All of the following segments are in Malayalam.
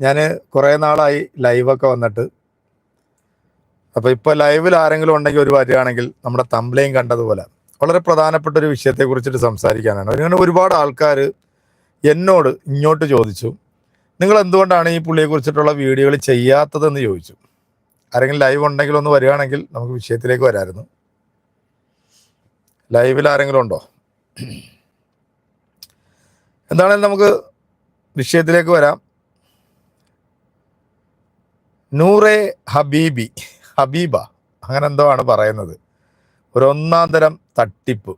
ഞാൻ കുറേ നാളായി ലൈവൊക്കെ വന്നിട്ട്. അപ്പോൾ ഇപ്പോൾ ലൈവിൽ ആരെങ്കിലും ഉണ്ടെങ്കിൽ ഒരു വരികയാണെങ്കിൽ നമ്മുടെ തമ്പ്ലയും കണ്ടതുപോലെ. വളരെ പ്രധാനപ്പെട്ട ഒരു വിഷയത്തെ കുറിച്ചിട്ട് സംസാരിക്കാനാണ്. അങ്ങനെ ഒരുപാട് ആൾക്കാർ എന്നോട് ഇങ്ങോട്ട് ചോദിച്ചു. നിങ്ങൾ എന്തുകൊണ്ടാണ് ഈ പുള്ളിയെ കുറിച്ചിട്ടുള്ള വീഡിയോകൾ ചെയ്യാത്തതെന്ന് ചോദിച്ചു. ആരെങ്കിലും ലൈവ് ഉണ്ടെങ്കിൽ ഒന്ന് വരികയാണെങ്കിൽ നമുക്ക് വിഷയത്തിലേക്ക് വരായിരുന്നു. ലൈവിൽ ആരെങ്കിലും ഉണ്ടോ? എന്താണെങ്കിലും നമുക്ക് വിഷയത്തിലേക്ക് വരാം. നൂറെ ഹബീബി ഹബീബ അങ്ങനെ എന്തോ ആണ് പറയുന്നത്. ഒരു ഒന്നാം തരം തട്ടിപ്പ്.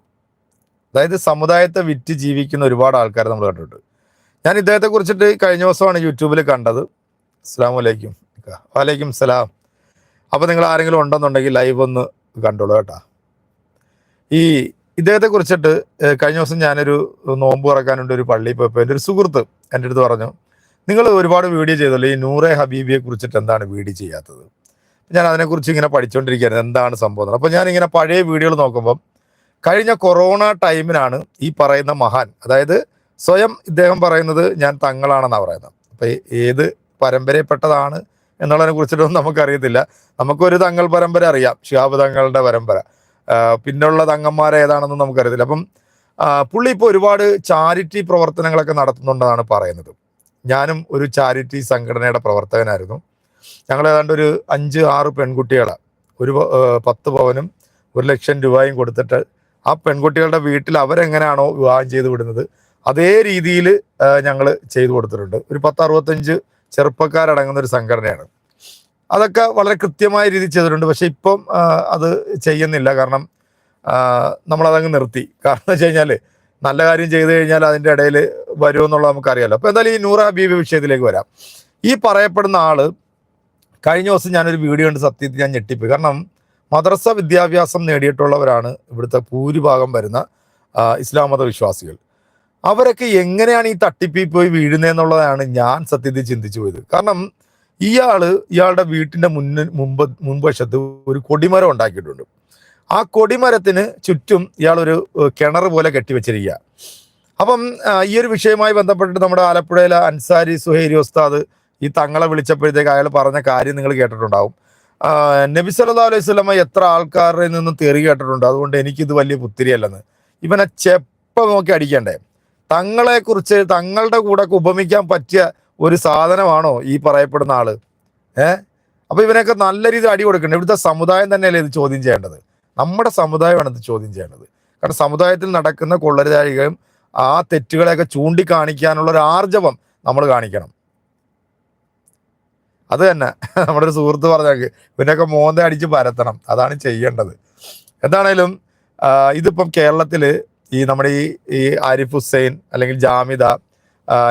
അതായത് സമുദായത്തെ വിറ്റ് ജീവിക്കുന്ന ഒരുപാട് ആൾക്കാർ നമ്മൾ കണ്ടിട്ടുണ്ട്. ഞാൻ ഇദ്ദേഹത്തെ കുറിച്ചിട്ട് കഴിഞ്ഞ ദിവസമാണ് യൂട്യൂബിൽ കണ്ടത്. അസ്സാം വലൈക്കും വലൈക്കും സലാം. അപ്പോൾ നിങ്ങൾ ആരെങ്കിലും ഉണ്ടെന്നുണ്ടെങ്കിൽ ലൈവ് ഒന്ന് കണ്ടോളൂ കേട്ടോ. ഈ ഇദ്ദേഹത്തെ കുറിച്ചിട്ട് കഴിഞ്ഞ ദിവസം ഞാനൊരു നോമ്പ് തുറക്കാനുണ്ട് ഒരു പള്ളിയിൽ പോയപ്പോൾ എന്റെ ഒരു സുഹൃത്ത് എന്റെ അടുത്ത് പറഞ്ഞു നിങ്ങൾ ഒരുപാട് വീഡിയോ ചെയ്തല്ലോ. ഈ നൂറെ ഹബീബിയെ കുറിച്ചിട്ട് എന്താണ് വീഡിയോ ചെയ്യാത്തത്? ഞാൻ അതിനെക്കുറിച്ച് ഇങ്ങനെ പഠിച്ചുകൊണ്ടിരിക്കുകയായിരുന്നു എന്താണ് സംഭവം? അപ്പോൾ ഞാൻ ഇങ്ങനെ പഴയ വീഡിയോകൾ നോക്കുമ്പം കഴിഞ്ഞ കൊറോണ ടൈമിനാണ് ഈ പറയുന്ന മഹാൻ അതായത് സ്വയം ഇദ്ദേഹം പറയുന്നത് ഞാൻ തങ്ങളാണെന്നാണ് പറയുന്നത്. അപ്പോൾ ഏത് പരമ്പരയിൽപ്പെട്ടതാണ് എന്നുള്ളതിനെ കുറിച്ചിട്ടൊന്നും നമുക്കറിയത്തില്ല. നമുക്കൊരു തങ്ങൾ പരമ്പര അറിയാം. ഷിഹാബ് തങ്ങളുടെ പരമ്പര. പിന്നുള്ള തങ്ങന്മാരെ ഏതാണെന്ന് നമുക്കറിയത്തില്ല. അപ്പം പുള്ളി ഇപ്പോൾ ഒരുപാട് ചാരിറ്റി പ്രവർത്തനങ്ങളൊക്കെ നടത്തുന്നുണ്ടെന്നാണ് പറയുന്നത്. ഞാനും ഒരു ചാരിറ്റി സംഘടനയുടെ പ്രവർത്തകനായിരുന്നു. ഞങ്ങൾ ഏതാണ്ട് ഒരു അഞ്ച് ആറ് പെൺകുട്ടികളെ. ഒരു പത്ത് പവനും ഒരു ലക്ഷം രൂപയും കൊടുത്തിട്ട് ആ പെൺകുട്ടികളുടെ വീട്ടിൽ അവരെങ്ങനെയാണോ വിവാഹം ചെയ്ത് വിടുന്നത് അതേ രീതിയിൽ ഞങ്ങൾ ചെയ്തു കൊടുത്തിട്ടുണ്ട്. ഒരു പത്ത് അറുപത്തഞ്ച് ചെറുപ്പക്കാരടങ്ങുന്ന ഒരു സംഘടനയാണ്. അതൊക്കെ വളരെ കൃത്യമായ രീതിയിൽ ചെയ്തിട്ടുണ്ട്. പക്ഷെ ഇപ്പം അത് ചെയ്യുന്നില്ല. കാരണം നമ്മളതങ്ങ് നിർത്തി. കാരണം എന്ന് വെച്ച് കഴിഞ്ഞാൽ നല്ല കാര്യം ചെയ്തു കഴിഞ്ഞാൽ അതിന്റെ ഇടയിൽ വരുമെന്നുള്ളത് നമുക്കറിയാലോ. അപ്പോൾ എന്തായാലും ഈ നൂറ ഹബീബ് വിഷയത്തിലേക്ക് വരാം. ഈ പറയപ്പെടുന്ന ആൾ കഴിഞ്ഞ ദിവസം ഞാനൊരു വീഡിയോ ഉണ്ട് സത്യത്തിൽ ഞാൻ ഞെട്ടിപ്പോയി. കാരണം മദ്രസ വിദ്യാഭ്യാസം നേടിയിട്ടുള്ളവരാണ് ഇവിടുത്തെ ഭൂരിഭാഗം വരുന്ന ഇസ്ലാം മത വിശ്വാസികൾ. അവരൊക്കെ എങ്ങനെയാണ് ഈ തട്ടിപ്പിൽ പോയി വീഴുന്നതെന്നുള്ളതാണ് ഞാൻ സത്യത്തിൽ ചിന്തിച്ചു പോയത്. കാരണം ഇയാൾ ഇയാളുടെ വീട്ടിന്റെ മുന്നിൽ മുമ്പ് മുൻവശത്ത് ഒരു കൊടിമരം ഉണ്ടാക്കിയിട്ടുണ്ട്. ആ കൊടിമരത്തിന് ചുറ്റും ഇയാളൊരു കിണർ പോലെ കെട്ടിവെച്ചിരിക്കുക അപ്പം ഈ ഒരു വിഷയവുമായി ബന്ധപ്പെട്ടിട്ട് നമ്മുടെ ആലപ്പുഴയിലെ അൻസാരി സുഹൈരി ഉസ്താദ് ഈ തങ്ങളെ വിളിച്ചപ്പോഴത്തേക്ക് അയാൾ പറഞ്ഞ കാര്യം നിങ്ങൾ കേട്ടിട്ടുണ്ടാവും. നബി സല്ലാ അലൈഹി സ്വലമ എത്ര ആൾക്കാരിൽ നിന്ന് തെറി കേട്ടിട്ടുണ്ട്. അതുകൊണ്ട് എനിക്കിത് വലിയ പുത്തിരിയല്ലെന്ന്. ഇവനെ ചെപ്പ നോക്കി അടിക്കണ്ടേ? തങ്ങളെ കുറിച്ച് തങ്ങളുടെ കൂടെ ഉപമിക്കാൻ പറ്റിയ ഒരു സാധനമാണോ ഈ പറയപ്പെടുന്ന ആൾ? ഏ? അപ്പൊ ഇവനൊക്കെ നല്ല രീതിയിൽ അടി കൊടുക്കണ്ടേ? ഇവിടുത്തെ സമുദായം തന്നെയല്ലേ ഇത് ചോദ്യം ചെയ്യേണ്ടത്? നമ്മുടെ സമുദായമാണ് ഇത് ചോദ്യം ചെയ്യേണ്ടത്. കാരണം സമുദായത്തിൽ നടക്കുന്ന കൊള്ളരുതാഴികയും ആ തെറ്റുകളെയൊക്കെ ചൂണ്ടിക്കാണിക്കാനുള്ള ഒരു ആർജവം നമ്മൾ കാണിക്കണം. അത് തന്നെ. നമ്മുടെ ഒരു സുഹൃത്ത് പറഞ്ഞേക്ക് ഇവനൊക്കെ മോന്ത അടിച്ച് പരത്തണം. അതാണ് ചെയ്യേണ്ടത്. എന്താണേലും ഇതിപ്പം കേരളത്തിൽ ഈ നമ്മുടെ ഈ ഈ ആരിഫ് ഹുസൈൻ അല്ലെങ്കിൽ ജാമിദ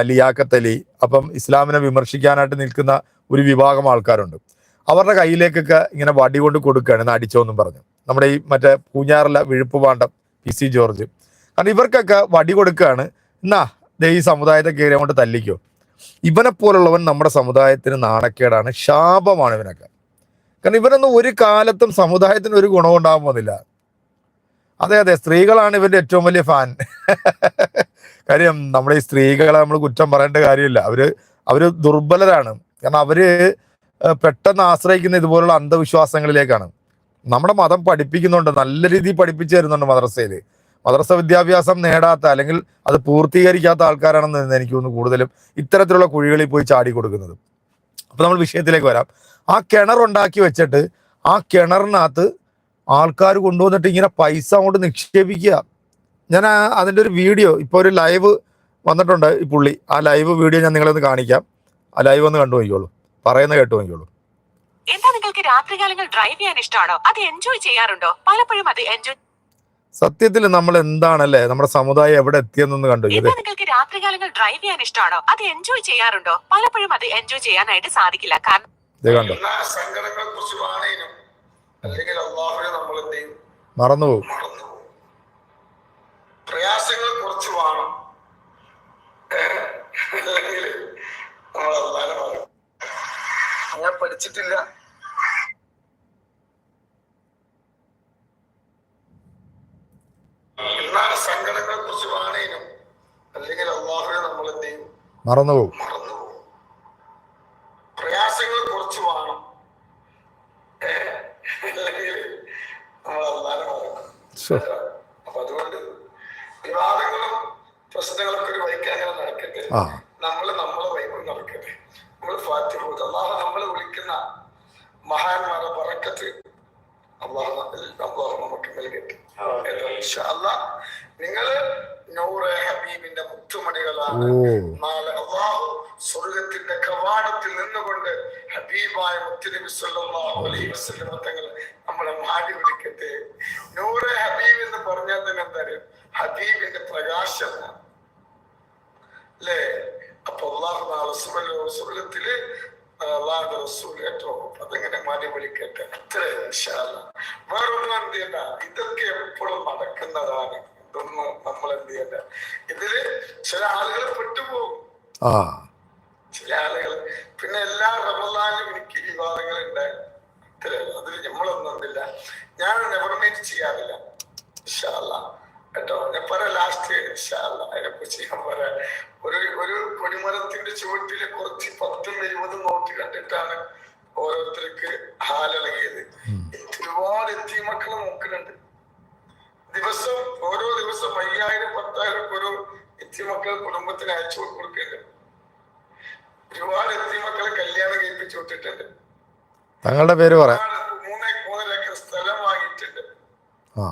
ലിയാക്കത്ത് അലി അപ്പം ഇസ്ലാമിനെ വിമർശിക്കാനായിട്ട് നിൽക്കുന്ന ഒരു വിഭാഗം ആൾക്കാരുണ്ട്. അവരുടെ കയ്യിലേക്കൊക്കെ ഇങ്ങനെ വടി കൊണ്ട് കൊടുക്കുകയാണ് "എന്നാ അടിച്ചോന്നും പറഞ്ഞു. നമ്മുടെ ഈ മറ്റേ പൂഞ്ഞാറിലെ വിഴുപ്പ് പാണ്ഡം പി സി ജോർജ്. കാരണം ഇവർക്കൊക്കെ വടി കൊടുക്കുകയാണ്. എന്നാ ദേ ഈ സമുദായത്തെ കയറി അങ്ങോട്ട് തല്ലിക്കോ. ഇവനെ പോലുള്ളവൻ നമ്മുടെ സമുദായത്തിന് നാണക്കേടാണ്. ശാപമാണ് ഇവനൊക്കെ. കാരണം ഇവനൊന്നും ഒരു കാലത്തും സമുദായത്തിന് ഒരു ഗുണവും ഉണ്ടാകാൻ പോകുന്നില്ല. അതെ അതെ സ്ത്രീകളാണ് ഇവന്റെ ഏറ്റവും വലിയ ഫാൻ കാര്യം നമ്മുടെ ഈ സ്ത്രീകളെ നമ്മൾ കുറ്റം പറയേണ്ട കാര്യമില്ല. അവർ അവർ ദുർബലരാണ്. കാരണം അവർ പെട്ടെന്ന് ആശ്രയിക്കുന്ന ഇതുപോലുള്ള അന്ധവിശ്വാസങ്ങളിലേക്കാണ്. നമ്മുടെ മതം പഠിപ്പിക്കുന്നുണ്ട്. നല്ല രീതിയിൽ പഠിപ്പിച്ചു തരുന്നുണ്ട് മദ്രസയിൽ മദ്രസ വിദ്യാഭ്യാസം നേടാത്ത അല്ലെങ്കിൽ അത് പൂർത്തീകരിക്കാത്ത ആൾക്കാരാണെന്ന് എനിക്ക് തോന്നുന്നു കൂടുതലും ഇത്തരത്തിലുള്ള കുഴികളിൽ പോയി ചാടി കൊടുക്കുന്നത്. അപ്പോൾ നമ്മൾ വിഷയത്തിലേക്ക് വരാം. ആ കിണർ ഉണ്ടാക്കി വെച്ചിട്ട് ആ കിണറിനകത്ത് ആൾക്കാർ കൊണ്ടുവന്നിട്ട് ഇങ്ങനെ പൈസ അങ്ങോട്ട് നിക്ഷേപിക്കുക. ഞാൻ അതിന്റെ ഒരു വീഡിയോ ഇപ്പോൾ ഒരു ലൈവ് വന്നിട്ടുണ്ട് ഈ പുള്ളി. ആ ലൈവ് വീഡിയോ ഞാൻ നിങ്ങളെ ഒന്ന് കാണിക്കാം. ആ ലൈവ് ഒന്ന് കണ്ടു നോക്കിയോളൂ പറയുന്ന കേട്ടു നോക്കിയോളൂ എന്താ നിങ്ങൾക്ക് രാത്രികാലങ്ങൾ ഡ്രൈവ് ചെയ്യാൻ ഇഷ്ടമാണോ? അത് എൻജോയ് ചെയ്യാറുണ്ടോ? പലപ്പോഴും അത് എൻജോയ് സത്യത്തിൽ നമ്മൾ എന്താണല്ലേ നമ്മുടെ സമുദായം എവിടെ എത്തിയെന്നൊന്ന് കണ്ടു. നിങ്ങൾക്ക് രാത്രികാലങ്ങൾ ഡ്രൈവ് ചെയ്യാൻ ഇഷ്ടമാണോ? അത് എൻജോയ് ചെയ്യാറുണ്ടോ? പലപ്പോഴും അത് എൻജോയ് ചെയ്യാനായിട്ട് സാധിക്കില്ല. കാരണം മറന്നുപോകും. പ്രയാസങ്ങൾ കുറച്ച് വേണം. അങ്ങനെ പഠിച്ചിട്ടില്ല. എല്ലാ സങ്കടങ്ങളെ കുറിച്ച് വാണേനും അല്ലെങ്കിൽ അള്ളാഹുനെ നമ്മൾ എന്ത് ചെയ്യും? മറന്നുപോകും. മറന്നു പോകും. കുറച്ച് വേണം. അല്ലെങ്കിൽ നമ്മൾ അല്ലാതെ മറക്കും അപ്പൊ അതുകൊണ്ട് വിവാദങ്ങളും പ്രശ്നങ്ങളൊക്കെ ഒരു വഴിക്ക് അങ്ങനെ നടക്കട്ടെ ആ നമ്മൾ നമ്മളെ വൈബ് നടക്കട്ടെ നമ്മൾ ഫാത്തി അള്ളാഹ് നമ്മൾ വിളിക്കുന്ന മഹാന്മാരെ പറക്കത്ത് അള്ളാഹ് അള്ളാഹു നമുക്ക് നൽകട്ടെ ഇൻഷാ അല്ലാഹ് നിങ്ങൾ നൂറെ ഹബീബിന്റെ മുത്തുമണികളാണ് ഓ നാളെ അള്ളാഹു സ്വർഗത്തിന്റെ കവാടത്തിൽ നിന്നുകൊണ്ട് ഹബീബായ മുത്തുനബി സല്ലല്ലാഹു അലൈഹി വസല്ലം തങ്ങൾ നമ്മളെ മാറ്റി വിളിക്കട്ടെ. നൂറെ ഹബീബ് എന്ന് പറഞ്ഞാൽ തന്നെ എന്താ അറിയോ? ഹബീബിന്റെ പ്രകാശം എന്നാണ്. അല്ലേ? അപ്പൊ അള്ളാഹു സുബലത്തിൽ അള്ളാഹുടെ റസൂൽ കേട്ടോ അതെങ്ങനെ മാറ്റി വിളിക്കട്ടെ. അത്ര വേറൊന്നും എന്ത് ചെയ്യണ്ട ഇതൊക്കെ എപ്പോഴും നടക്കുന്നതാണ്. ഇതൊന്നും നമ്മൾ എന്ത് ചെയ്യണ്ട ഇതിൽ ചില ആളുകൾ പെട്ടുപോകും. ചില ആളുകൾ പിന്നെ എല്ലാ റമദാനിലും എനിക്ക് വിവാദങ്ങൾ ഉണ്ടായി അതിൽ നമ്മളൊന്നും ഞാൻ നെവർമേറ്റ് ചെയ്യാറില്ല. ഇൻഷാല്ല കേട്ടോ? ഞാൻ പറ ലാസ്റ്റ് ഇൻഷാല്ല അതിനെ കുറിച്ച് ഞാൻ പറയാം. ഒരു ഒരു കൊടിമരത്തിന്റെ ചുവട്ടിൽ കുറച്ച് പത്തും ഇരുപതും നോട്ട് കണ്ടിട്ടാണ് ഓരോരുത്തർക്ക് ഹാലിളകിയത് ഒരുപാട് എത്തി മക്കളെ നോക്കുന്നുണ്ട്. ദിവസം ഓരോ ദിവസം അയ്യായിരം പത്തായിരം ഓരോ എത്തി മക്കൾ കുടുംബത്തിന് അയച്ചു കൊടുക്കുന്നുണ്ട്. ഒരുപാട് എത്തി മക്കളെ കല്യാണം കഴിപ്പിച്ചു വിട്ടിട്ടുണ്ട്. തങ്ങളുടെ പേര് ഈ ആൾ വാങ്ങിയിട്ടുണ്ട് ആ.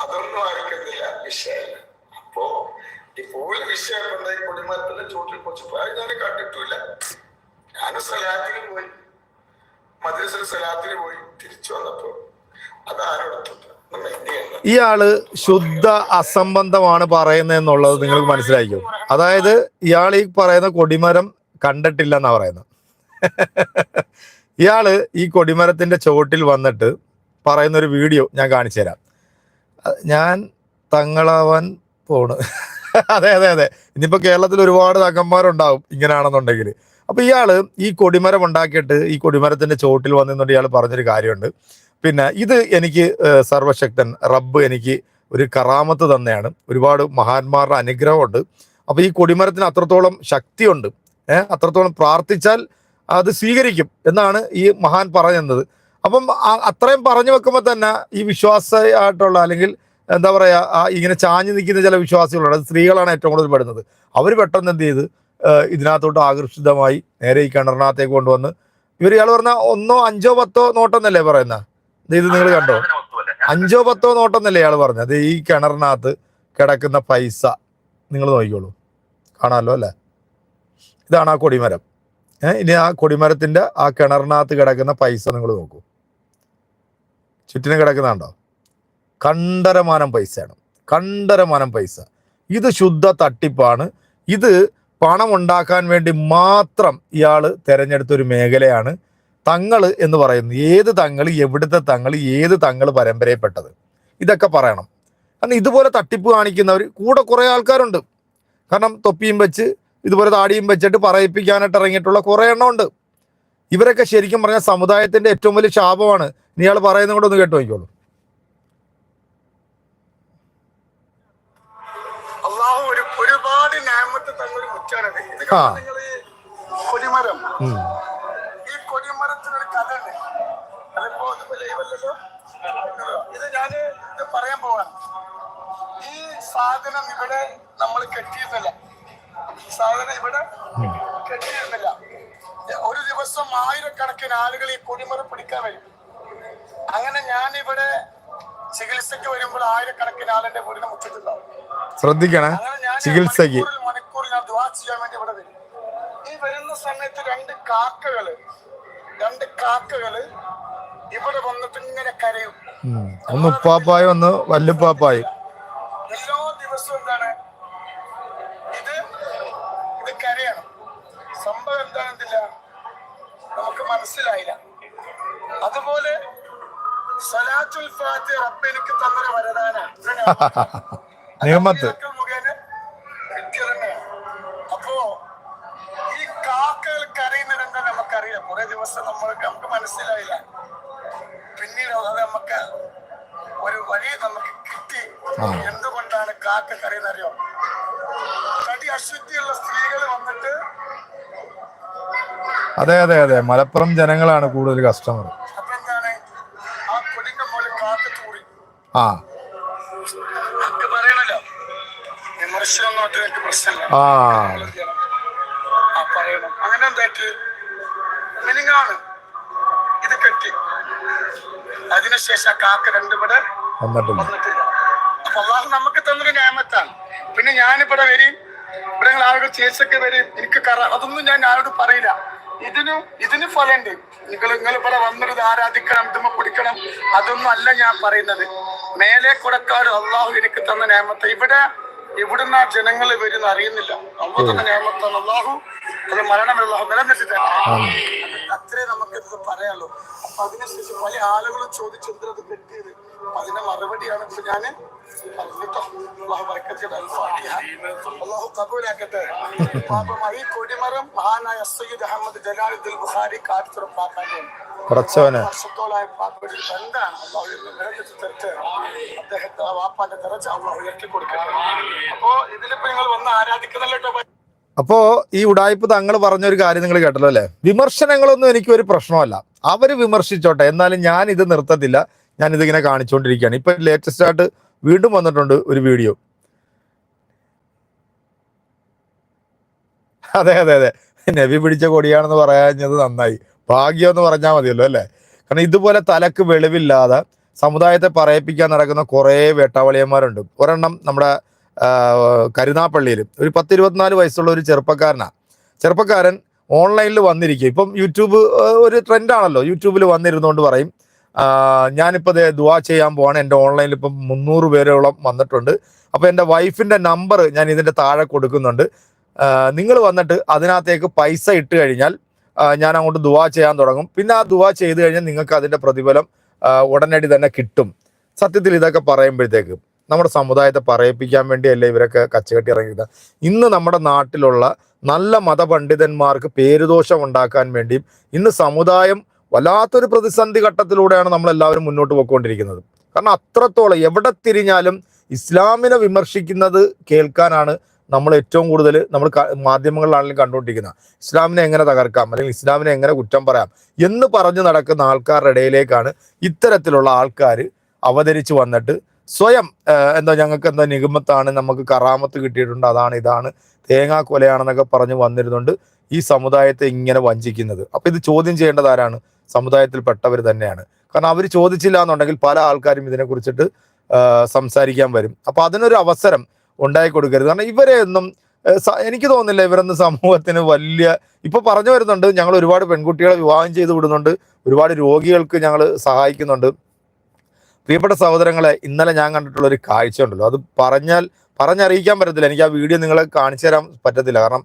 അതൊന്നും വിഷയമല്ല. അപ്പോ വിഷയം കൊടിമരത്തിന്റെ ചൂട്ടിൽ ഞാൻ കണ്ടിട്ടില്ല ഞാൻ പോയി. മദ്രസ പോയി തിരിച്ചു വന്നപ്പോ അത് ചെയ്യണം ഇയാൾ ശുദ്ധ അസംബന്ധമാണ് പറയുന്നതെന്നുള്ളത് നിങ്ങൾക്ക് മനസ്സിലായിരിക്കും അതായത് ഇയാൾ ഈ പറയുന്ന കൊടിമരം കണ്ടിട്ടില്ല എന്നാ പറയുന്നത്. ഇയാൾ ഈ കൊടിമരത്തിന്റെ ചുവട്ടിൽ വന്നിട്ട് പറയുന്ന ഒരു വീഡിയോ ഞാൻ കാണിച്ചു തരാം. ഞാൻ തങ്ങളാവാൻ പോണ്. അതെ അതെ അതെ. ഇനിയിപ്പോ കേരളത്തിൽ ഒരുപാട് തങ്ങന്മാരുണ്ടാവും ഇങ്ങനെയാണെന്നുണ്ടെങ്കിൽ അപ്പൊ ഇയാൾ ഈ കൊടിമരം ഉണ്ടാക്കിയിട്ട് ഈ കൊടിമരത്തിന്റെ ചോട്ടിൽ വന്നിട്ട് ഇയാൾ പറഞ്ഞൊരു കാര്യമുണ്ട്. പിന്നെ ഇത് എനിക്ക് സർവശക്തൻ റബ്ബ് എനിക്ക് ഒരു കറാമത്ത് തന്നെയാണ്. ഒരുപാട് മഹാന്മാരുടെ അനുഗ്രഹമുണ്ട്. അപ്പൊ ഈ കൊടിമരത്തിന് അത്രത്തോളം ശക്തിയുണ്ട്. ഏഹ് അത്രത്തോളം പ്രാർത്ഥിച്ചാൽ അത് സ്വീകരിക്കും എന്നാണ് ഈ മഹാൻ പറയുന്നത്. അപ്പം അത്രയും പറഞ്ഞു വെക്കുമ്പോൾ തന്നെ ഈ വിശ്വാസമായിട്ടുള്ള അല്ലെങ്കിൽ എന്താ പറയാ ഇങ്ങനെ ചാഞ്ഞു നിൽക്കുന്ന ചില വിശ്വാസികളുണ്ട് അത് സ്ത്രീകളാണ് ഏറ്റവും കൂടുതൽ പെടുന്നത്. അവർ പെട്ടെന്ന് എന്ത് ചെയ്ത് ഇതിനകത്തോട്ട് ആകർഷിതമായി നേരെ ഈ കിണറിനകത്തേക്ക് കൊണ്ടുവന്ന് ഇവർ ഇയാൾ പറഞ്ഞ ഒന്നോ അഞ്ചോ പത്തോ നോട്ടെന്നല്ലേ പറയുന്ന? ഇത് നിങ്ങൾ കണ്ടോ? അഞ്ചോ പത്തോ നോട്ടെന്നല്ലേ ഇയാൾ പറഞ്ഞത് ഈ കിണറിനകത്ത് കിടക്കുന്ന പൈസ. നിങ്ങൾ നോക്കിക്കോളൂ. കാണാമല്ലോ അല്ലേ? ഇതാണ് ആ കൊടിമരം. ഇനി ആ കൊടിമരത്തിന്റെ ആ കിണറിനകത്ത് കിടക്കുന്ന പൈസ നിങ്ങൾ നോക്കൂ. ചുറ്റിനും കിടക്കുന്നുണ്ടോ കണ്ടരമാനം പൈസയാണ്. കണ്ടരമാനം പൈസ. ഇത് ശുദ്ധ തട്ടിപ്പാണ്. ഇത് പണം ഉണ്ടാക്കാൻ വേണ്ടി മാത്രം ഇയാൾ തിരഞ്ഞെടുത്തൊരു മേഖലയാണ്. തങ്ങൾ എന്ന് പറയുന്നത് ഏത് തങ്ങൾ എവിടുത്തെ തങ്ങൾ ഏത് തങ്ങൾ പരമ്പരയപ്പെട്ടത് ഇതൊക്കെ പറയണം. കാരണം ഇതുപോലെ തട്ടിപ്പ് കാണിക്കുന്നവർ കൂടെ കുറേ ആൾക്കാരുണ്ട്. കാരണം തൊപ്പിയും വെച്ച് ഇതുപോലെ താടിയും വെച്ചിട്ട് പറയിപ്പിക്കാനായിട്ട് ഇറങ്ങിയിട്ടുള്ള കുറേ എണ്ണം ഉണ്ട്. ഇവരൊക്കെ ശരിക്കും പറഞ്ഞാൽ സമുദായത്തിന്റെ ഏറ്റവും വലിയ ശാപമാണ്. ഇനി ഇയാൾ പറയുന്നത് കൂടെ ഒന്ന് കേട്ട് നോക്കിക്കോളൂ. ആ. കൊടിമരം? ഈ കൊടിമരത്തിനൊരു കഥ ഉണ്ട് അതിപ്പോ ഇതിപ്പോ ഇത് ഞാൻ പറയാൻ പോവാണ്. ഈ സാധനം ഇവിടെ നമ്മൾ കെട്ടിയിരുന്നില്ല. ഈ സാധനം ഇവിടെ കെട്ടിയിരുന്നില്ല. ഒരു ദിവസം ആയിരക്കണക്കിന് ആളുകൾ ഈ കുടിമുറി പിടിക്കാൻ വരും. അങ്ങനെ ഞാൻ ഇവിടെ ചികിത്സയ്ക്ക് വരുമ്പോൾ ആയിരക്കണക്കിന് ആളിന്റെ വീടിന് മുറ്റത്തുണ്ടാവും. ശ്രദ്ധിക്കണേ. ചികിത്സക്ക് മണിക്കൂർ ഞാൻ ദ്വാ ചെയ്യാൻ വേണ്ടി ഇവിടെ വരും. ഈ വരുന്ന സമയത്ത് രണ്ട് കാക്കകൾ രണ്ട് കാക്കകൾ ഇവിടെ വന്നിട്ട് ഇങ്ങനെ കരയും. ഒന്ന് ഉപ്പാപ്പായും ഒന്ന് വല്ലുപ്പാപ്പായും എല്ലാ ദിവസവും എന്താണ്? ഇത് കരയാണ് സംഭവം എന്താണെന്നില്ല. നമുക്ക് മനസ്സിലായില്ല. അതുപോലെ സലാത്തുൽ ഫാത്തി റബ്ബ് എനിക്ക് തന്നൊരു വരദാന. നിയമത്ത്. മുഖേന അപ്പോ ഈ കാക്കകൾ കരയുന്നതെന്താ നമുക്കറിയാം. കുറെ ദിവസം നമ്മൾക്ക് നമുക്ക് മനസ്സിലായില്ല. പിന്നീട് അത് നമുക്ക് ഒരു വഴി നമുക്ക് കിട്ടി. എന്തുകൊണ്ടാണ് കാക്ക തടി അശുദ്ധിയുള്ള സ്ത്രീകൾ വന്നിട്ട് അതെ അതെ അതെ. മലപ്പുറം ജനങ്ങളാണ് കൂടുതൽ കസ്റ്റമർ ആ ആ. അങ്ങനെ എന്തായിട്ട് ഇത് കെട്ടി. അതിനുശേഷം കാക്ക രണ്ടുപടെ വന്നിട്ടില്ല. വന്നിട്ടില്ല. അപ്പൊ അള്ളാഹു നമുക്ക് തന്നൊരു ന്യായമത്താണ് പിന്നെ ഞാനിവിടെ വരും. നിങ്ങൾ ആളുകൾ ചേച്ചൊക്കെ വരും എനിക്ക് കറ അതൊന്നും ഞാൻ ആരോട് പറയില്ല. ഇതിനും ഇതിന് ഫലമുണ്ട്. നിങ്ങൾ നിങ്ങൾ ഇവിടെ വന്നിട്ട് ആരാധിക്കണം ഇതുമ്മ പിടിക്കണം അതൊന്നും അല്ല ഞാൻ പറയുന്നത്. മേലെ കൊടുക്കാട് അള്ളാഹു എനിക്ക് തന്ന നിയമത്തെ ഇവിടെ ഇവിടുന്ന് ആ ജനങ്ങൾ വരുന്ന അറിയുന്നില്ല. അള്ളാഹു തന്ന നിയമത്താണ് അള്ളാഹു അത് മരണം അള്ളാഹു നിലനിർത്തി അത്രേ നമുക്ക് ഇത് പറയാലോ അപ്പൊ അതിനുശേഷം പല ആളുകളും ചോദിച്ചെന്തിനത് കിട്ടിയത്? അതിന്റെ മറുപടിയാണ് ഇപ്പൊ ഞാൻ അള്ളാഹു കബൂലാക്കട്ടെ. പാപം ഈ കൊടിമരം മഹാനായ സയ്യിദ് അഹമ്മദ് കുറച്ചവനെ വർഷത്തോളായ പാപ്പയുടെ ബന്ധാണ് അള്ളാഹു അദ്ദേഹത്തെ വാപ്പാന്റെ അള്ളാഹു ഉയർത്തി അപ്പോ ഇതിലിപ്പോ നിങ്ങൾ വന്ന് ആരാധിക്കുന്നല്ലോ അപ്പോ ഈ ഉടായ്പ തങ്ങൾ പറഞ്ഞൊരു കാര്യം നിങ്ങൾ കേട്ടല്ലോ അല്ലെ? വിമർശനങ്ങളൊന്നും എനിക്ക് ഒരു പ്രശ്നമല്ല. അവർ വിമർശിച്ചോട്ടെ. എന്നാലും ഞാൻ ഇത് നിർത്തത്തില്ല. ഞാൻ ഇതിങ്ങനെ കാണിച്ചുകൊണ്ടിരിക്കുകയാണ് ഇപ്പൊ ലേറ്റസ്റ്റ് ആയിട്ട് വീണ്ടും വന്നിട്ടുണ്ട് ഒരു വീഡിയോ അതെ അതെ അതെ. നബി പിടിച്ച കൊടിയാണെന്ന് പറയാഞ്ഞത് നന്നായി. ഭാഗ്യം എന്ന് പറഞ്ഞാൽ മതിയല്ലോ അല്ലേ? കാരണം ഇതുപോലെ തലക്ക് വെളിവില്ലാതെ സമുദായത്തെ പറയിപ്പിക്കാൻ നടക്കുന്ന കുറേ വേട്ടാവളിയന്മാരുണ്ട്. ഒരെണ്ണം നമ്മുടെ കരുനാപ്പള്ളിയിൽ ഒരു പത്തിരുപത്തിനാല് വയസ്സുള്ള ഒരു ചെറുപ്പക്കാരനാണ് ചെറുപ്പക്കാരൻ ഓൺലൈനിൽ വന്നിരിക്കും ഇപ്പം യൂട്യൂബ് ഒരു ട്രെൻഡാണല്ലോ യൂട്യൂബിൽ വന്നിരുന്നുകൊണ്ട് പറയും ഞാനിപ്പോൾ ദുവാ ചെയ്യാൻ പോവാണ്. എന്റെ ഓൺലൈനിൽ ഇപ്പം മുന്നൂറ് പേരോളം വന്നിട്ടുണ്ട്. അപ്പോൾ എന്റെ വൈഫിന്റെ നമ്പർ ഞാൻ ഇതിന്റെ താഴെ കൊടുക്കുന്നുണ്ട്. നിങ്ങൾ വന്നിട്ട് അതിനകത്തേക്ക് പൈസ ഇട്ട് കഴിഞ്ഞാൽ ഞാൻ അങ്ങോട്ട് ദുവാ ചെയ്യാൻ തുടങ്ങും. പിന്നെ ആ ദുവാ ചെയ്ത് കഴിഞ്ഞാൽ നിങ്ങൾക്ക് അതിന്റെ പ്രതിഫലം ഉടനടി തന്നെ കിട്ടും. സത്യത്തിൽ ഇതൊക്കെ പറയുമ്പോഴത്തേക്ക് നമ്മുടെ സമുദായത്തെ പറയിപ്പിക്കാൻ വേണ്ടിയല്ലേ ഇവരൊക്കെ കച്ചകെട്ടി ഇറങ്ങിയത്? ഇന്ന് നമ്മുടെ നാട്ടിലുള്ള നല്ല മതപണ്ഡിതന്മാർക്ക് പേരുദോഷം ഉണ്ടാക്കാൻ വേണ്ടിയും ഇന്ന് സമുദായം വല്ലാത്തൊരു പ്രതിസന്ധി ഘട്ടത്തിലൂടെയാണ് നമ്മളെല്ലാവരും മുന്നോട്ട് പോയിക്കൊണ്ടിരിക്കുന്നത്. കാരണം അത്രത്തോളം എവിടെ തിരിഞ്ഞാലും ഇസ്ലാമിനെ വിമർശിക്കുന്നത് കേൾക്കാനാണ് നമ്മൾ ഏറ്റവും കൂടുതൽ നമ്മൾ മാധ്യമങ്ങളിലാണെങ്കിലും കണ്ടുകൊണ്ടിരിക്കുന്നത്. ഇസ്ലാമിനെ എങ്ങനെ തകർക്കാം? അല്ലെങ്കിൽ ഇസ്ലാമിനെ എങ്ങനെ കുറ്റം പറയാം? എന്ന് പറഞ്ഞു നടക്കുന്ന ആൾക്കാരുടെ ഇടയിലേക്കാണ് ഇത്തരത്തിലുള്ള ആൾക്കാർ അവതരിച്ച് വന്നിട്ട് സ്വയം എന്താ ഞങ്ങൾക്ക് എന്താ നിഗമത്താണ് നമുക്ക് കറാമത്ത് കിട്ടിയിട്ടുണ്ട് അതാണ് ഇതാണ് തേങ്ങാ കൊലയാണെന്നൊക്കെ പറഞ്ഞ് വന്നിരുന്നുണ്ട് ഈ സമുദായത്തെ ഇങ്ങനെ വഞ്ചിക്കുന്നത്. അപ്പൊ ഇത് ചോദ്യം ചെയ്യേണ്ടത് ആരാണ്? സമുദായത്തിൽപ്പെട്ടവർ തന്നെയാണ്. കാരണം അവർ ചോദിച്ചില്ല എന്നുണ്ടെങ്കിൽ പല ആൾക്കാരും ഇതിനെ കുറിച്ചിട്ട് സംസാരിക്കാൻ വരും. അപ്പോൾ അതിനൊരു അവസരം ഉണ്ടായി കൊടുക്കരുത്. കാരണം ഇവരെ ഒന്നും എനിക്ക് തോന്നുന്നില്ല ഇവരൊന്നും സമൂഹത്തിന് വലിയ ഇപ്പൊ പറഞ്ഞു വരുന്നുണ്ട് ഞങ്ങൾ ഒരുപാട് പെൺകുട്ടികളെ വിവാഹം ചെയ്തു വിടുന്നുണ്ട് ഒരുപാട് രോഗികൾക്ക് ഞങ്ങൾ സഹായിക്കുന്നുണ്ട്. പ്രിയപ്പെട്ട സഹോദരങ്ങളെ ഇന്നലെ ഞാൻ കണ്ടിട്ടുള്ള ഒരു കാഴ്ച ഉണ്ടല്ലോ. അത് പറഞ്ഞാൽ പറഞ്ഞറിയിക്കാൻ പറ്റത്തില്ല. എനിക്ക് ആ വീഡിയോ നിങ്ങളെ കാണിച്ചു തരാൻ പറ്റത്തില്ല. കാരണം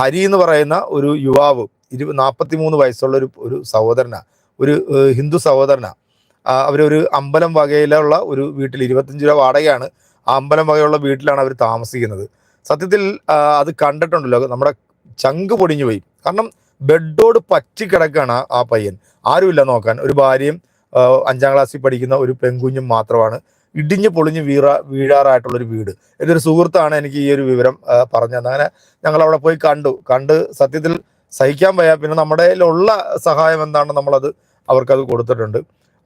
ഹരി എന്ന് പറയുന്ന ഒരു യുവാവ് ഇരു നാൽപ്പത്തി മൂന്ന് വയസ്സുള്ള ഒരു ഒരു സഹോദരനാ. ഒരു ഹിന്ദു സഹോദരനാണ് അവരൊരു അമ്പലം വകയിലുള്ള ഒരു വീട്ടിൽ ഇരുപത്തഞ്ച് രൂപ വാടകയാണ്. ആ അമ്പലം വകയുള്ള വീട്ടിലാണ് അവർ താമസിക്കുന്നത്. സത്യത്തിൽ അത് കണ്ടിട്ടുണ്ടല്ലോ. നമ്മുടെ ചങ്ക് പൊടിഞ്ഞു പോയി. കാരണം ബെഡോട് പറ്റിക്കിടക്കാണ് ആ- പയ്യൻ. ആരുമില്ല നോക്കാൻ. ഒരു ഭാര്യയും അഞ്ചാം ക്ലാസ്സിൽ പഠിക്കുന്ന ഒരു പെൺകുഞ്ഞും മാത്രമാണ്. ഇടിഞ്ഞ് പൊളിഞ്ഞ് വീറ വീഴാറായിട്ടുള്ളൊരു വീട്. എന്റെ ഒരു സുഹൃത്താണ് എനിക്ക് ഈ ഒരു വിവരം പറഞ്ഞത്. അങ്ങനെ ഞങ്ങൾ അവിടെ പോയി കണ്ടു. കണ്ട് സത്യത്തിൽ സഹിക്കാൻ വയ്യ. പിന്നെ നമ്മുടെ കയ്യിലുള്ള സഹായം എന്താണെന്ന് നമ്മളത് അവർക്കത് കൊടുത്തിട്ടുണ്ട്.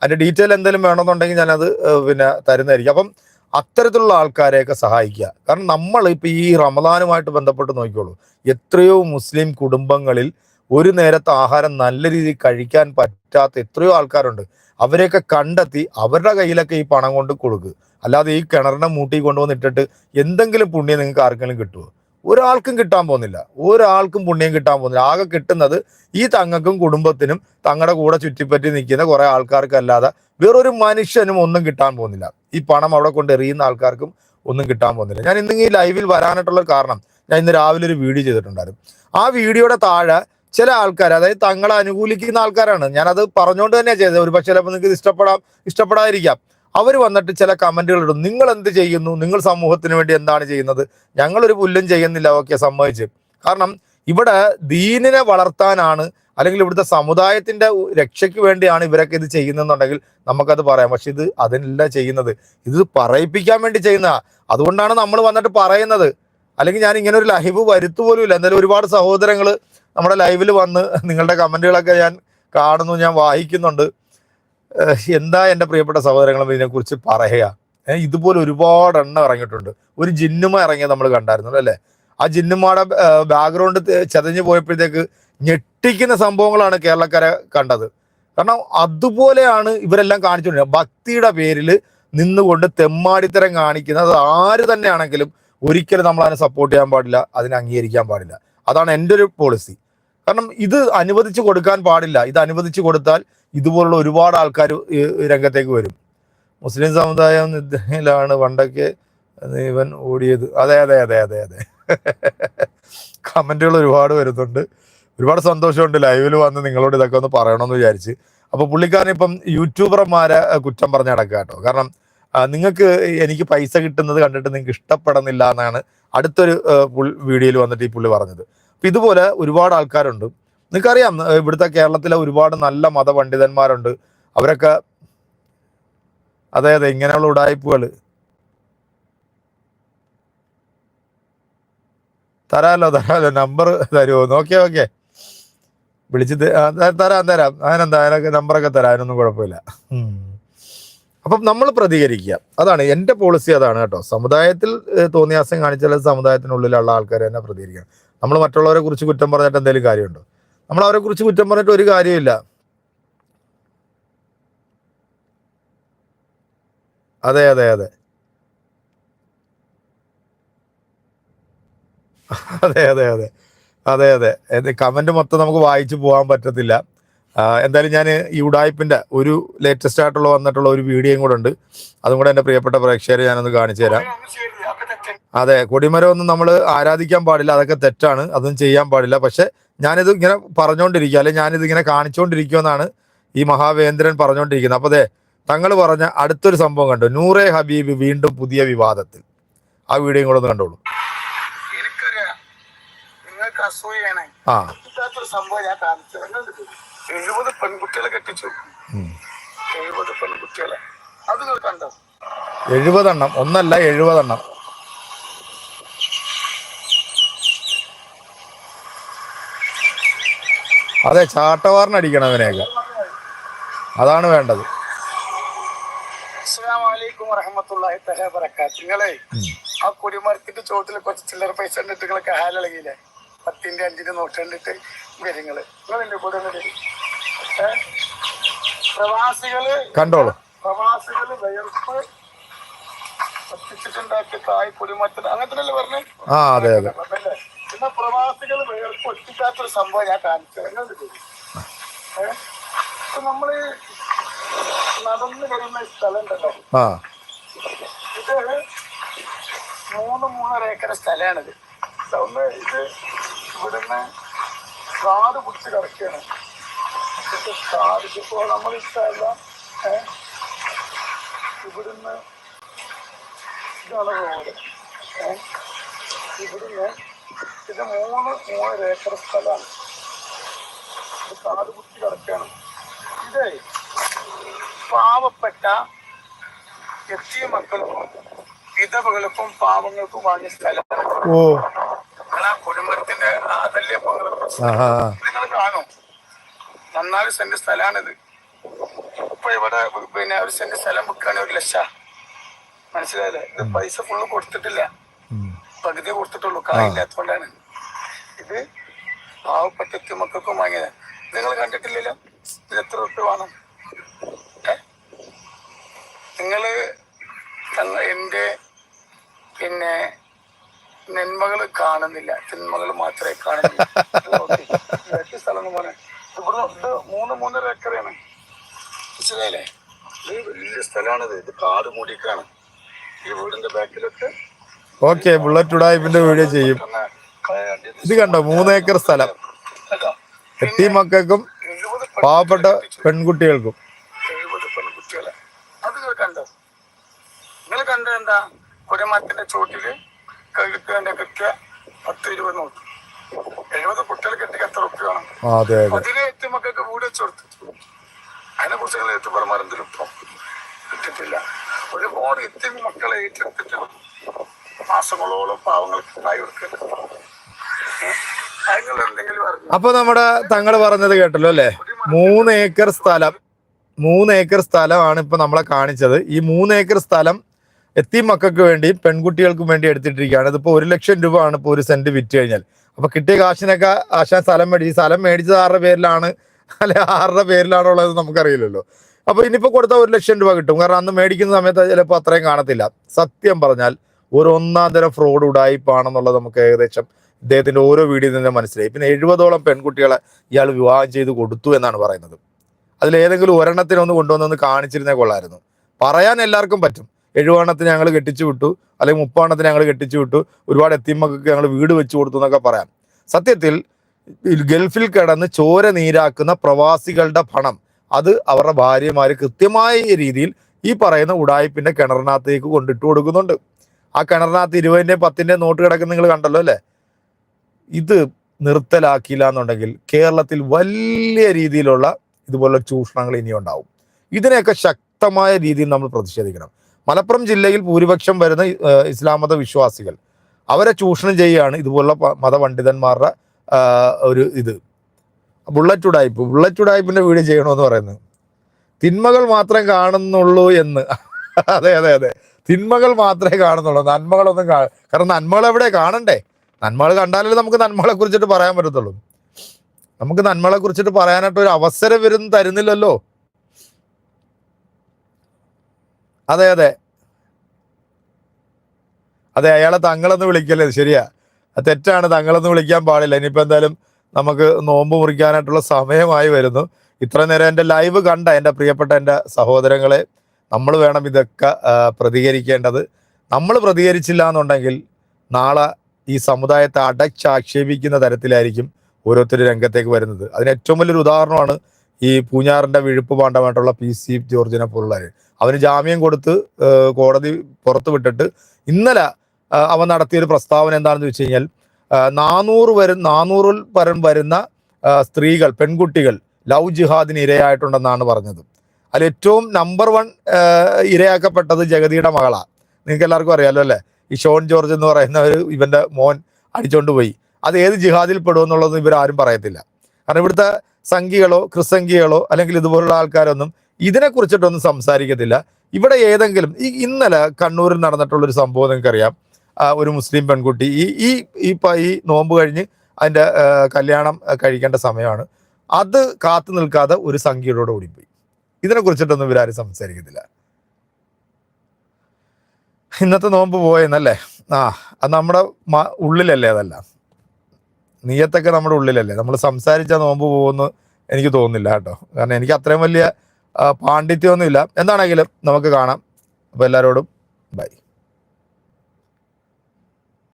അതിന്റെ ഡീറ്റെയിൽ എന്തെങ്കിലും വേണമെന്നുണ്ടെങ്കിൽ ഞാനത് പിന്നെ തരുന്നതായിരിക്കും. അപ്പം അത്തരത്തിലുള്ള ആൾക്കാരെയൊക്കെ സഹായിക്കുക. കാരണം നമ്മൾ ഇപ്പം ഈ റമദാനുമായിട്ട് ബന്ധപ്പെട്ട് നോക്കിക്കോളൂ. എത്രയോ മുസ്ലിം കുടുംബങ്ങളിൽ ഒരു നേരത്തെ ആഹാരം നല്ല രീതിയിൽ കഴിക്കാൻ പറ്റാത്ത എത്രയോ ആൾക്കാരുണ്ട്. അവരെയൊക്കെ കണ്ടെത്തി അവരുടെ കയ്യിലൊക്കെ ഈ പണം കൊണ്ട് കൊടുക്കുക അല്ലാതെ ഈ കിണറിനെ മൂട്ടി കൊണ്ടുവന്നിട്ടിട്ട് എന്തെങ്കിലും പുണ്യം നിങ്ങൾക്ക് ആർക്കെങ്കിലും കിട്ടുമോ ഒരാൾക്കും കിട്ടാൻ പോകുന്നില്ല. ഒരാൾക്കും പുണ്യം കിട്ടാൻ പോകുന്നില്ല. ആകെ കിട്ടുന്നത് ഈ തങ്ങൾക്കും കുടുംബത്തിനും തങ്ങളുടെ കൂടെ ചുറ്റിപ്പറ്റി നിൽക്കുന്ന കുറേ ആൾക്കാർക്കല്ലാതെ വേറൊരു മനുഷ്യനും ഒന്നും കിട്ടാൻ പോകുന്നില്ല. ഈ പണം അവിടെ കൊണ്ട് എറിയുന്ന ആൾക്കാർക്കും ഒന്നും കിട്ടാൻ പോകുന്നില്ല. ഞാൻ ഇന്ന് ഈ ലൈവിൽ വരാനായിട്ടുള്ള കാരണം ഞാൻ ഇന്ന് രാവിലെ ഒരു വീഡിയോ ചെയ്തിട്ടുണ്ടായിരുന്നു. ആ വീഡിയോയുടെ താഴെ ചില ആൾക്കാർ അതായത് തങ്ങളെ അനുകൂലിക്കുന്ന ആൾക്കാരാണ്. ഞാനത് പറഞ്ഞുകൊണ്ട് തന്നെയാണ് ചെയ്തത്. ഒരു പക്ഷേ ചിലപ്പോൾ നിങ്ങൾക്ക് ഇഷ്ടപ്പെടാം ഇഷ്ടപ്പെടാതിരിക്കാം. അവർ വന്നിട്ട് ചില കമന്റുകൾ ഇടും. നിങ്ങൾ എന്ത് ചെയ്യുന്നു? നിങ്ങൾ സമൂഹത്തിന് വേണ്ടി എന്താണ് ചെയ്യുന്നത്? ഞങ്ങളൊരു പുല്ലും ചെയ്യുന്നില്ല ഓക്കെ സമ്മതിച്ച്. കാരണം ഇവിടെ ദീനിനെ വളർത്താനാണ് അല്ലെങ്കിൽ ഇവിടുത്തെ സമുദായത്തിന്റെ രക്ഷയ്ക്ക് വേണ്ടിയാണ് ഇവരൊക്കെ ഇത് ചെയ്യുന്നതെന്നുണ്ടെങ്കിൽ നമുക്കത് പറയാം. പക്ഷെ ഇത് അതിനല്ല ചെയ്യുന്നത്. ഇത് പറയിപ്പിക്കാൻ വേണ്ടി ചെയ്യുന്ന അതുകൊണ്ടാണ് നമ്മൾ വന്നിട്ട് പറയുന്നത്. അല്ലെങ്കിൽ ഞാൻ ഇങ്ങനെ ഒരു ലൈവ് വരുത്തുപോലും ഇല്ല എന്തായാലും ഒരുപാട് സഹോദരങ്ങൾ നമ്മുടെ ലൈവിൽ വന്ന് നിങ്ങളുടെ കമന്റുകളൊക്കെ ഞാൻ കാണുന്നു ഞാൻ വായിക്കുന്നുണ്ട്. എന്താ എന്റെ പ്രിയപ്പെട്ട സഹോദരങ്ങളും ഇതിനെക്കുറിച്ച് പറയുക? ഇതുപോലെ ഒരുപാട് എണ്ണം ഇറങ്ങിയിട്ടുണ്ട്. ഒരു ജിന്നുമ ഇറങ്ങിയത് നമ്മൾ കണ്ടായിരുന്നു അല്ലേ? ആ ജിന്നുമാടെ ബാക്ക്ഗ്രൗണ്ട് ചതഞ്ഞു പോയപ്പോഴത്തേക്ക് ഞെട്ടിക്കുന്ന സംഭവങ്ങളാണ് കേരളക്കാരെ കണ്ടത്. കാരണം അതുപോലെയാണ് ഇവരെല്ലാം കാണിച്ചുകൊണ്ടിരുന്നത്. ഭക്തിയുടെ പേരിൽ നിന്നുകൊണ്ട് തെമ്മാടിത്തരം കാണിക്കുന്നത് ആര് തന്നെയാണെങ്കിലും ഒരിക്കലും നമ്മൾ അതിനെ സപ്പോർട്ട് ചെയ്യാൻ പാടില്ല അതിനെ അംഗീകരിക്കാൻ പാടില്ല. അതാണ് എന്റെ ഒരു പോളിസി കാരണം ഇത് അനുവദിച്ചു കൊടുക്കാൻ പാടില്ല. ഇത് അനുവദിച്ചു കൊടുത്താൽ ഇതുപോലുള്ള ഒരുപാട് ആൾക്കാർ രംഗത്തേക്ക് വരും. മുസ്ലിം സമുദായം നിദ്രയിലാണ് പണ്ടൊക്കെ ഇവൻ ഓടിയത്. അതെ അതെ അതെ അതെ അതെ. കമന്റുകൾ ഒരുപാട് വരുന്നുണ്ട്. ഒരുപാട് സന്തോഷമുണ്ട് ലൈവിൽ വന്ന് നിങ്ങളോട് ഇതൊക്കെ ഒന്ന് പറയണമെന്ന് വിചാരിച്ച്. അപ്പോൾ പുള്ളിക്കാരൻ ഇപ്പം യൂട്യൂബർമാരെ കുറ്റം പറഞ്ഞ് നടക്കുക കേട്ടോ. കാരണം നിങ്ങൾക്ക് എനിക്ക് പൈസ കിട്ടുന്നത് കണ്ടിട്ട് നിങ്ങൾക്ക് ഇഷ്ടപ്പെടുന്നില്ല എന്നാണ് അടുത്തൊരു വീഡിയോയിൽ വന്നിട്ട് ഈ പുള്ളി പറഞ്ഞത്. അപ്പം ഇതുപോലെ ഒരുപാട് ആൾക്കാരുണ്ട്. നിങ്ങൾക്കറിയാം ഇവിടുത്തെ കേരളത്തിലെ ഒരുപാട് നല്ല മതപണ്ഡിതന്മാരുണ്ട്. അവരൊക്കെ അതെ അതെ ഇങ്ങനെയുള്ള ഉടായ്പകൾ തരാമല്ലോ തരാമല്ലോ നമ്പർ തരുമോ നോക്കിയാ ഓക്കെ വിളിച്ച് തരാം തരാം. അതിനെന്താ അതിനൊക്കെ നമ്പറൊക്കെ തരാം അതിനൊന്നും കുഴപ്പമില്ല. അപ്പം നമ്മൾ പ്രതികരിക്കുക. അതാണ് എന്റെ പോളിസി അതാണ് കേട്ടോ. സമുദായത്തിൽ തോന്നിയാസം കാണിച്ചാൽ സമുദായത്തിനുള്ളിലുള്ള ആൾക്കാർ തന്നെ പ്രതികരിക്കണം. നമ്മൾ മറ്റുള്ളവരെ കുറിച്ച് കുറ്റം പറഞ്ഞിട്ട് എന്തെങ്കിലും കാര്യമുണ്ടോ? നമ്മൾ അവരെ കുറിച്ച് കുറ്റം പറഞ്ഞിട്ട് ഒരു കാര്യമില്ല അതെ അതെ അതെ. അതെ അതെ അതെ. അതെ അതെ. കമന്റ് മൊത്തം നമുക്ക് വായിച്ചു പോകാൻ പറ്റത്തില്ല. എന്തായാലും ഞാൻ ഈ ഉടായ്പിന്റെ ഒരു ലേറ്റസ്റ്റ് ആയിട്ടുള്ള വന്നിട്ടുള്ള ഒരു വീഡിയോയും കൂടെ ഉണ്ട്. അതും കൂടെ എന്റെ പ്രിയപ്പെട്ട പ്രേക്ഷകരെ ഞാനൊന്ന് കാണിച്ചു തരാം. അതെ കൊടിമരം ഒന്നും നമ്മൾ ആരാധിക്കാൻ പാടില്ല. അതൊക്കെ തെറ്റാണ്. അതൊന്നും ചെയ്യാൻ പാടില്ല. പക്ഷെ ഞാനിത് ഇങ്ങനെ പറഞ്ഞുകൊണ്ടിരിക്കുക അല്ലെങ്കിൽ ഞാനിത് ഇങ്ങനെ കാണിച്ചുകൊണ്ടിരിക്കുമെന്നാണ് ഈ മഹാവേന്ദ്രൻ പറഞ്ഞുകൊണ്ടിരിക്കുന്നത് അപ്പോൾ അതെ തങ്ങൾ പറഞ്ഞ അടുത്തൊരു സംഭവം കണ്ടു. നൂറെ ഹബീബ് വീണ്ടും പുതിയ വിവാദത്തിൽ. ആ വീഡിയോ കൂടെ ഒന്ന് കണ്ടോളൂ. ആ. എഴുപത് പെൺകുട്ടികളെ കെട്ടിച്ചു. ഉം. എഴുപത് പെൺകുട്ടികളെ. അത് നിങ്ങൾ കണ്ടോ? എഴുപതെണ്ണം. ഒന്നല്ല എഴുപതെണ്ണം. അതെ ചാട്ടവാറിനടിക്കണം അവനെയൊക്കെ. അതാണ് വേണ്ടത്. നിങ്ങളെ ഉം. ആ കുടിമരത്തിന്റെ ചോട്ടിൽ കുറച്ച് ചില്ലറ പൈസ കണ്ടിട്ട് നിങ്ങളൊക്കെ ഹാലിളകിയില്ലേ പത്തിന്റെ അഞ്ചിന്റെ നോട്ട് കണ്ടിട്ട് വരിങ്ങൾ നിങ്ങളെന്റെ കൂടെ വരി. പ്രവാസികൾ കണ്ടോളൂ. പ്രവാസികൾ വിയർപ്പ് ഒറ്റിച്ചിട്ടുണ്ടാക്കിയ തായ് കുടിമരത്തിന്. അങ്ങനത്തെ പറഞ്ഞേ? ആ അതെ അതെ? പിന്നെ പ്രവാസികൾ വേർക്ക് ഒറ്റിക്കാത്ത ഒരു സംഭവം ഞാൻ കാണിച്ചു ഏഹ് ഇപ്പൊ നമ്മൾ നടന്നു വരുന്ന സ്ഥലം ഉണ്ടല്ലോ. ഇത് മൂന്ന് മൂന്നര ഏക്കർ സ്ഥലമാണിത്. ഒന്ന് ഇത് ഇവിടുന്ന് കാട് പിടിച്ച് കിടക്കുകയാണ് കാടിപ്പോ കാട് ഇപ്പോ നമ്മൾ ഇഷ്ടമല്ല ഏഹ് ഇവിടുന്ന് ഇതാണ് റോഡ്. ഏഹ് ഇവിടുന്ന് ഇത് മൂന്ന് മൂന്നര ഏക്കർ സ്ഥലമാണ്. ഇത് കാട് കുത്തി കിടക്കുകയാണ്. ഇതേ പാവപ്പെട്ട എത്തിയ മക്കൾക്കും വിധവകൾക്കും പാവങ്ങൾക്കും വാങ്ങിയ സ്ഥലമാണ്. ആ കുടുംബത്തിന്റെ അതല്ലേ. നിങ്ങൾ കാണും. നന്നാൽ സെന്റ് സ്ഥലമാണിത്. ഇപ്പൊ ഇവിടെ പിന്നെ ഒരു സെന്റ് സ്ഥലം വിൽക്കുകയാണെങ്കിൽ ഒരു ലക്ഷ. മനസ്സിലായില്ലേ? ഇത് പൈസ ഫുള്ള് കൊടുത്തിട്ടില്ല. പകുതി കൊടുത്തിട്ടുള്ളൂ. കായില്ലാത്തോണ്ടാണ് ഇത് പാവപ്പെട്ട മക്കൾക്കും വാങ്ങിയത്. നിങ്ങൾ കണ്ടിട്ടില്ലല്ലോ? ഇത് എത്ര റുപ്യ വേണം? നിങ്ങൾ എന്റെ പിന്നെ നന്മകൾ കാണുന്നില്ല. തിന്മകൾ മാത്രമേ കാണുന്നില്ല. സ്ഥലം എന്ന് പറയാം ഇവിടെ ഇത് മൂന്ന് മൂന്നര ഏക്കറാണ്. മനസ്സിലായില്ലേ? ഇത് വലിയ സ്ഥലമാണിത്. ഇത് കാട് മൂടിക്കാണ് ഈ വീടിന്റെ ബാക്കിലൊക്കെ ഓക്കെ ബുള്ളറ്റ് ഉടായ്പിന്റെ വീഡിയോ ചെയ്യും. ഇത് കണ്ടോ? മൂന്നേക്കർ സ്ഥലം. എട്ടി മക്കൾക്കും പാവപ്പെട്ട പെൺകുട്ടികൾക്കും. കണ്ടത് എന്താ? കുരമരത്തിന്റെ ചോട്ടിൽ കിട്ടുക കിട്ടുക പത്ത് ഇരുപത് നോട്ട്. എഴുപത് കുട്ടികൾ കെട്ടി എത്ര റുപ്യ വേണം? ആ അതെ അതെ. അതിനെ എത്തി മക്കൾക്ക് വീട് വെച്ച് കൊടുത്തു. അതിനെ കുറിച്ച് നിങ്ങൾ എത്തിപ്പറമാരെന്തെങ്കിലും ഇപ്പം കിട്ടിയിട്ടില്ല. ഒരുപാട് എത്തി മക്കളെ ഏറ്റെടുത്തിട്ട് മാസങ്ങളോളം പാവങ്ങൾക്ക് ഉണ്ടായി കൊടുക്കുന്നത് അപ്പൊ നമ്മുടെ തങ്ങൾ പറഞ്ഞത് കേട്ടല്ലോ അല്ലെ? മൂന്ന് ഏക്കർ സ്ഥലം മൂന്ന് ഏക്കർ സ്ഥലമാണ് ഇപ്പൊ നമ്മളെ കാണിച്ചത്. ഈ മൂന്ന് ഏക്കർ സ്ഥലം എത്തി മക്കൾക്ക് വേണ്ടി പെൺകുട്ടികൾക്കും വേണ്ടി എടുത്തിട്ടിരിക്കുകയാണ്. ഇതിപ്പോ ഒരു ലക്ഷം രൂപ ആണ് ഇപ്പൊ ഒരു സെന്റ് വിറ്റ് കഴിഞ്ഞാൽ. അപ്പൊ കിട്ടിയ കാശിനൊക്കെ ആശാൻ സ്ഥലം മേടിച്ച് ഈ സ്ഥലം മേടിച്ചത് ആരുടെ പേരിലാണ്? അല്ലെ ആരുടെ പേരിലാണോ ഉള്ളത് നമുക്കറിയില്ലല്ലോ. അപ്പൊ ഇനിയിപ്പോ കൊടുത്താൽ ഒരു ലക്ഷം രൂപ കിട്ടും. കാരണം അന്ന് മേടിക്കുന്ന സമയത്ത് ചിലപ്പോൾ അത്രയും കാണത്തില്ല. സത്യം പറഞ്ഞാൽ ഒരു ഒന്നാം തരം ഫ്രോഡ് ഉടായിപ്പാണെന്നുള്ളത് നമുക്ക് ഏകദേശം ഇദ്ദേഹത്തിന്റെ ഓരോ വീഡിയോയിൽ നിന്ന് മനസ്സിലായി. പിന്നെ എഴുപതോളം പെൺകുട്ടികളെ ഇയാൾ വിവാഹം ചെയ്ത് കൊടുത്തു എന്നാണ് പറയുന്നത്. അതിലേതെങ്കിലും ഒരെണ്ണത്തിനൊന്ന് കൊണ്ടുവന്നൊന്ന് കാണിച്ചിരുന്നേ കൊള്ളായിരുന്നു. പറയാൻ എല്ലാവർക്കും പറ്റും. എഴുപതെണ്ണത്തിന് ഞങ്ങൾ കെട്ടിച്ചു വിട്ടു. അല്ലെങ്കിൽ മുപ്പണ്ണത്തിന് ഞങ്ങൾ കെട്ടിച്ചു വിട്ടു. ഒരുപാട് എത്തിമക്കൾക്ക് ഞങ്ങൾ വീട് വെച്ചു കൊടുത്തു എന്നൊക്കെ പറയാം. സത്യത്തിൽ ഗൾഫിൽ കിടന്ന് ചോര നീരാക്കുന്ന പ്രവാസികളുടെ പണം അത് അവരുടെ ഭാര്യമാർ കൃത്യമായ രീതിയിൽ ഈ പറയുന്ന ഉടായ്പിന്റെ കിണറിനകത്തേക്ക് കൊണ്ടിട്ട് കൊടുക്കുന്നുണ്ട്. ആ കിണറിനകത്ത് ഇരുപതിന്റെയും പത്തിന്റെയും നോട്ട് കിടക്കുന്ന നിങ്ങൾ കണ്ടല്ലോ അല്ലേ? ഇത് നിർത്തലാക്കിയില്ല എന്നുണ്ടെങ്കിൽ കേരളത്തിൽ വലിയ രീതിയിലുള്ള ഇതുപോലുള്ള ചൂഷണങ്ങൾ ഇനിയും ഉണ്ടാവും. ഇതിനെയൊക്കെ ശക്തമായ രീതിയിൽ നമ്മൾ പ്രതിഷേധിക്കണം. മലപ്പുറം ജില്ലയിൽ ഭൂരിപക്ഷം വരുന്ന ഇസ്ലാം മത വിശ്വാസികൾ അവരെ ചൂഷണം ചെയ്യുകയാണ് ഇതുപോലുള്ള മതപണ്ഡിതന്മാരുടെ ഒരു ഇത്. ബുള്ളറ്റ് ഉടായ്പ് ബുള്ളറ്റ് ഉടായ്പിന്റെ വീട് ചെയ്യണമെന്ന് പറയുന്നത്. തിന്മകൾ മാത്രം കാണുന്നുള്ളൂ എന്ന്. അതെ അതെ അതെ. തിന്മകൾ മാത്രമേ കാണുന്നുള്ളൂ. നന്മകളൊന്നും കാ കാരണം നന്മകൾ എവിടെ കാണണ്ടേ? നന്മകൾ കണ്ടാലേ നമുക്ക് നന്മകളെ കുറിച്ചിട്ട് പറയാൻ പറ്റത്തുള്ളൂ. നമുക്ക് നന്മകളെ കുറിച്ചിട്ട് പറയാനായിട്ട് ഒരു അവസരം വരും തരുന്നില്ലല്ലോ. അതെ അതെ. അതെ അയാളെ തങ്ങളെന്ന് വിളിക്കല്ലേ? ശരിയാ. തെറ്റാണ്. തങ്ങളെന്ന് വിളിക്കാൻ പാടില്ല. ഇനിയിപ്പോ എന്തായാലും നമുക്ക് നോമ്പ് മുറിക്കാനായിട്ടുള്ള സമയമായി വരുന്നു. ഇത്ര നേരം എന്റെ ലൈവ് കണ്ട എന്റെ പ്രിയപ്പെട്ട എന്റെ സഹോദരങ്ങളെ നമ്മൾ വേണം ഇതൊക്കെ പ്രതികരിക്കേണ്ടത്. നമ്മൾ പ്രതികരിച്ചില്ല എന്നുണ്ടെങ്കിൽ നാളെ ഈ സമുദായത്തെ അടച്ചാക്ഷേപിക്കുന്ന തരത്തിലായിരിക്കും ഓരോരുത്തർ രംഗത്തേക്ക് വരുന്നത്. അതിന് ഏറ്റവും വലിയൊരു ഉദാഹരണമാണ് ഈ പൂഞ്ഞാറിന്റെ വിഴുപ്പ് പാണ്ഡമായിട്ടുള്ള പി സി ജോർജിനെ പോലുള്ളവർ അവന് ജാമ്യം കൊടുത്ത് കോടതി പുറത്തു വിട്ടിട്ട് ഇന്നലെ അവൻ നടത്തിയൊരു പ്രസ്താവന എന്താണെന്ന് വെച്ച് കഴിഞ്ഞാൽ നാനൂറ് വരും നാനൂറിൽ പരം വരുന്ന സ്ത്രീകൾ പെൺകുട്ടികൾ ലവ് ജിഹാദിന് ഇരയായിട്ടുണ്ടെന്നാണ് പറഞ്ഞത്. അതിൽ ഏറ്റവും നമ്പർ വൺ ഇരയാക്കപ്പെട്ടത് ജഗതിയുടെ മകളാണ് നിങ്ങൾക്ക് എല്ലാവർക്കും അറിയാലോ അല്ലേ? ഈ ഷോൺ ജോർജ് എന്ന് പറയുന്ന ഒരു ഇവന്റെ മോൻ അടിച്ചോണ്ട് പോയി. അത് ഏത് ജിഹാദിൽ പെടുമെന്നുള്ളതൊന്നും ഇവരാരും പറയത്തില്ല. കാരണം ഇവിടുത്തെ സംഘികളോ ക്രിസംഖികളോ അല്ലെങ്കിൽ ഇതുപോലുള്ള ആൾക്കാരൊന്നും ഇതിനെ കുറിച്ചിട്ടൊന്നും സംസാരിക്കത്തില്ല. ഇവിടെ ഏതെങ്കിലും ഈ ഇന്നലെ കണ്ണൂരിൽ നടന്നിട്ടുള്ള ഒരു സംഭവം നിങ്ങൾക്കറിയാം. ഒരു മുസ്ലിം പെൺകുട്ടി ഈ ഈ ഇപ്പം ഈ നോമ്പ് കഴിഞ്ഞ് അതിന്റെ കല്യാണം കഴിക്കേണ്ട സമയമാണ്. അത് കാത്തു നിൽക്കാതെ ഒരു സംഖ്യയോട് ഓടിപ്പോയി ഇതിനെ കുറിച്ചിട്ടൊന്നും ഇവരാരും സംസാരിക്കത്തില്ല. ഇന്നത്തെ നോമ്പ് പോയെന്നല്ലേ? ആ അത് നമ്മുടെ ഉള്ളിലല്ലേ അതല്ല. നീയത്തൊക്കെ നമ്മുടെ ഉള്ളിലല്ലേ. നമ്മൾ സംസാരിച്ച നോമ്പ് പോകുമെന്ന് എനിക്ക് തോന്നുന്നില്ല കേട്ടോ. കാരണം എനിക്ക് അത്രയും വലിയ പാണ്ഡിത്യമൊന്നുമില്ല എന്താണെങ്കിലും നമുക്ക് കാണാം. അപ്പോൾ എല്ലാവരോടും ബൈ.